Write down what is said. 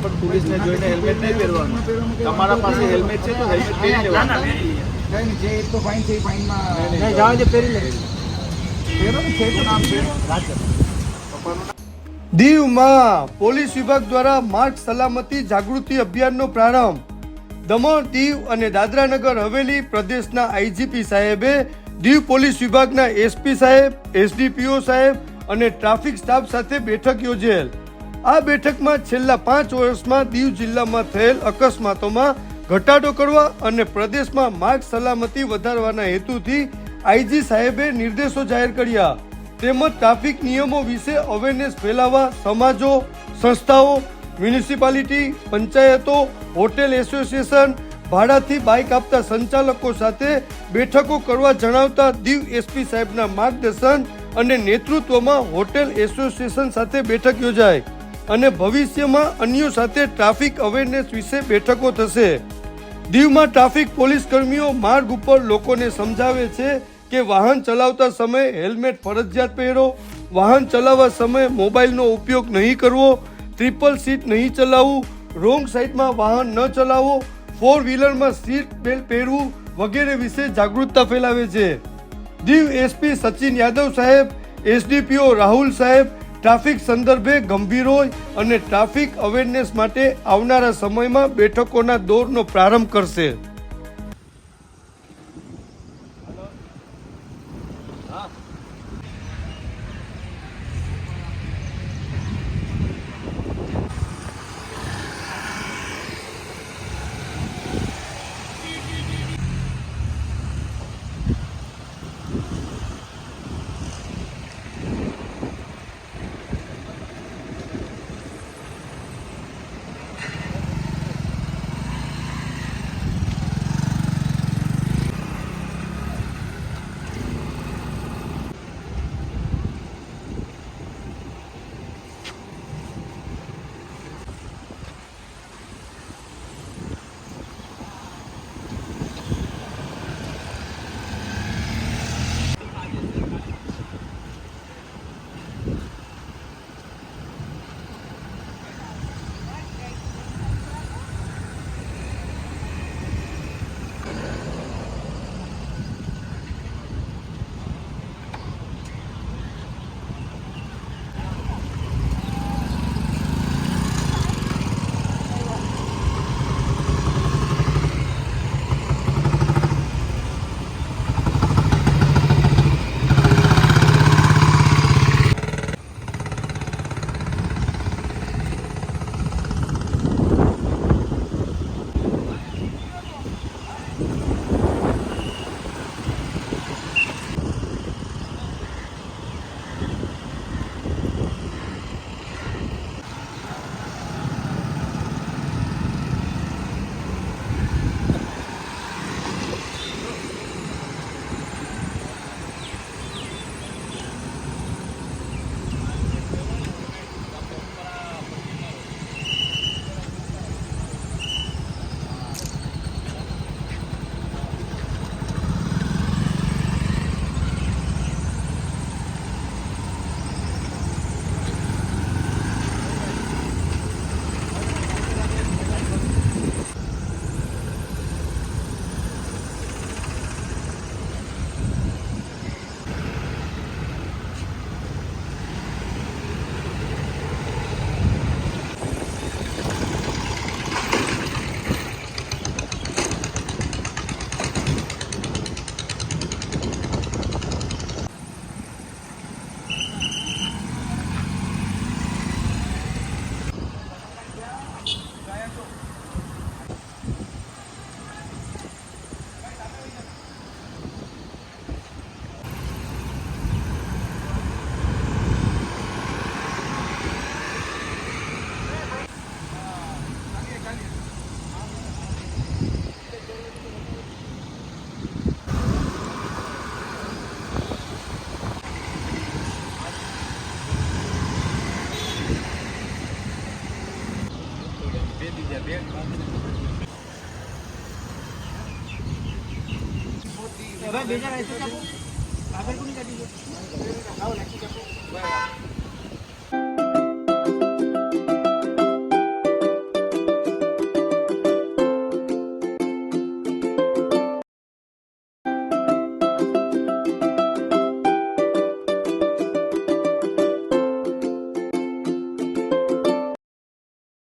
પોલીસને જોઈને હેલ્મેટ નહીં પહેરવાનું. તમારા પાસે હેલ્મેટ છે તો હેલ્મેટ પહેરી લેવાનું. જે એક તો ફાઇન છે એ ફાઇનમાં નહીં, જાઓ જે પહેરી લે. પહેરો ને છે નામ છે. દીવમાં પોલીસ વિભાગ દ્વારા માર્ગ સલામતી જાગૃતિ અભિયાનનો પ્રારંભ. દમણ દીવ અને દાદરાનગર હવેલી પ્રદેશના આઈજીપી સાહેબે દીવ પોલીસ વિભાગના એસપી સાહેબ એસડીપીઓ સાહેબ અને ટ્રાફિક સ્ટાફ સાથે બેઠક યોજેલ. આ બેઠકમાં છેલ્લા પાંચ વર્ષમાં દીવ જિલ્લામાં થયેલ અકસ્માતોમાં ઘટાડો કરવા અને પ્રદેશમાં માર્ગ સલામતી વધારવાના હેતુથી આઈજી સાહેબે નિર્દેશો જાહેર કર્યા. તેમજ ટ્રાફિક નિયમો વિશે અવેરનેસ ફેલાવવા સમાજો, સંસ્થાઓ, મ્યુનિસિપાલિટી, પંચાયતો, હોટેલ એસોસિએશન, ભાડાથી બાઇક આપતા સંચાલકો સાથે બેઠકો કરવા જણાવતા દીવ એસપી સાહેબના માર્ગદર્શન અને નેતૃત્વમાં હોટેલ એસોસિએશન સાથે બેઠક યોજાય અને ભવિષ્યમાં અન્યો સાથે ટ્રાફિક અવેરનેસ વિશે બેઠકો થશે. દીવમાં ટ્રાફિક પોલીસ કર્મીઓ માર્ગ ઉપર લોકોને સમજાવે છે કે વાહન ચલાવતા સમયે હેલ્મેટ ફરજિયાત પહેરો, વાહન ચલાવવા સમયે મોબાઈલનો ઉપયોગ નહીં કરવો ટ્રિપલ સીટ નહીં ચલાવવું રોંગ સાઈડમાં વાહન ન ચલાવવો ફોર વ્હીલરમાં સીટ બેલ્ટ પહેરવું વગેરે વિશે જાગૃતતા ફેલાવે છે. દીવ એસપી સચિન યાદવ સાહેબ, એસડીપીઓ રાહુલ સાહેબ ટ્રાફિક સંદર્ભે ગંભીર હોય અને ટ્રાફિક અવેરનેસ માટે આવનારા સમયમાં બેઠકોના દોરનો પ્રારંભ કરશે. હવે બેજા કાઢી છે આવો નાખી આપો